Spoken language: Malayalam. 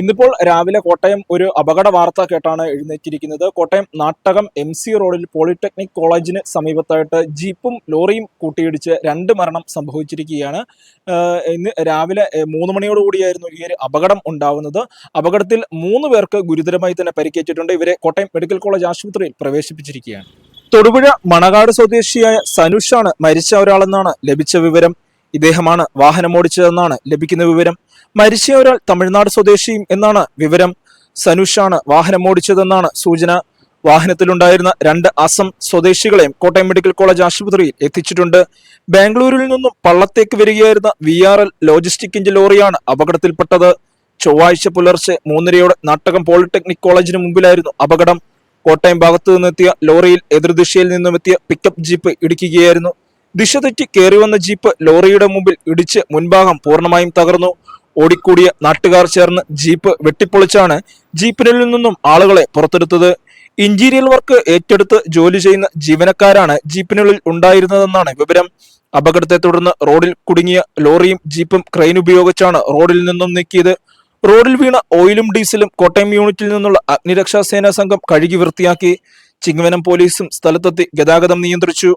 ഇന്നിപ്പോൾ രാവിലെ കോട്ടയം ഒരു അപകട വാർത്ത കേട്ടാണ് എഴുന്നേറ്റിരിക്കുന്നത്. കോട്ടയം നാട്ടകം എം സി റോഡിൽ പോളിടെക്നിക് കോളേജിന് സമീപത്തായിട്ട് ജീപ്പും ലോറിയും കൂട്ടിയിടിച്ച് രണ്ട് മരണം സംഭവിച്ചിരിക്കുകയാണ്. ഇന്ന് രാവിലെ മൂന്ന് മണിയോടുകൂടിയായിരുന്നു ഈ ഒരു അപകടം ഉണ്ടാവുന്നത്. അപകടത്തിൽ മൂന്ന് പേർക്ക് ഗുരുതരമായി തന്നെ പരിക്കേറ്റിട്ടുണ്ട്. ഇവരെ കോട്ടയം മെഡിക്കൽ കോളേജ് ആശുപത്രിയിൽ പ്രവേശിപ്പിച്ചിരിക്കുകയാണ്. തൊടുപുഴ മണകാട് സ്വദേശിയായ സനുഷാണ് മരിച്ച ഒരാളെന്നാണ് ലഭിച്ച വിവരം. ഇദ്ദേഹമാണ് വാഹനം വാഹനമോടിച്ചതെന്നാണ് ലഭിക്കുന്ന വിവരം. മരിച്ച ഒരാൾ തമിഴ്നാട് സ്വദേശിയും എന്നാണ് വിവരം. സനുഷാണ് വാഹനമോടിച്ചതെന്നാണ് സൂചന. വാഹനത്തിലുണ്ടായിരുന്ന രണ്ട് അസം സ്വദേശികളെയും കോട്ടയം മെഡിക്കൽ കോളേജ് ആശുപത്രിയിൽ എത്തിച്ചിട്ടുണ്ട്. ബാംഗ്ലൂരിൽ നിന്നും പള്ളത്തേക്ക് വരികയായിരുന്ന വി ആർ എൽ ലോജിസ്റ്റിക്കിന്റെ ലോറിയാണ് അപകടത്തിൽപ്പെട്ടത്. ചൊവ്വാഴ്ച പുലർച്ചെ മൂന്നരയോടെ നാട്ടകം പോളിടെക്നിക് കോളേജിന് മുമ്പിലായിരുന്നു അപകടം. കോട്ടയം ഭാഗത്തു നിന്നെത്തിയ ലോറിയിൽ എതിർദിശയിൽ നിന്നും എത്തിയ പിക്കപ്പ് ജീപ്പ് ഇടിക്കുകയായിരുന്നു. ദിശ തെറ്റി കയറി വന്ന ജീപ്പ് ലോറിയുടെ മുമ്പിൽ ഇടിച്ച് മുൻഭാഗം പൂർണമായും തകർന്നു. ഓടിക്കൂടിയ നാട്ടുകാർ ചേർന്ന് ജീപ്പ് വെട്ടിപ്പൊളിച്ചാണ് ജീപ്പിനിൽ നിന്നും ആളുകളെ പുറത്തെടുത്തത്. ഇഞ്ചീരിയൽ വർക്ക് ഏറ്റെടുത്ത് ജോലി ചെയ്യുന്ന ജീവനക്കാരാണ് ജീപ്പിനുള്ളിൽ ഉണ്ടായിരുന്നതെന്നാണ് വിവരം. അപകടത്തെ തുടർന്ന് റോഡിൽ കുടുങ്ങിയ ലോറിയും ജീപ്പും ക്രെയിൻ ഉപയോഗിച്ചാണ് റോഡിൽ നിന്നും നീക്കിയത്. റോഡിൽ വീണ ഓയിലും ഡീസലും കോട്ടയം യൂണിറ്റിൽ നിന്നുള്ള അഗ്നിരക്ഷാ സേനാ സംഘം കഴുകി വൃത്തിയാക്കി. ചിങ്ങവനം പോലീസും സ്ഥലത്തെത്തി ഗതാഗതം നിയന്ത്രിച്ചു.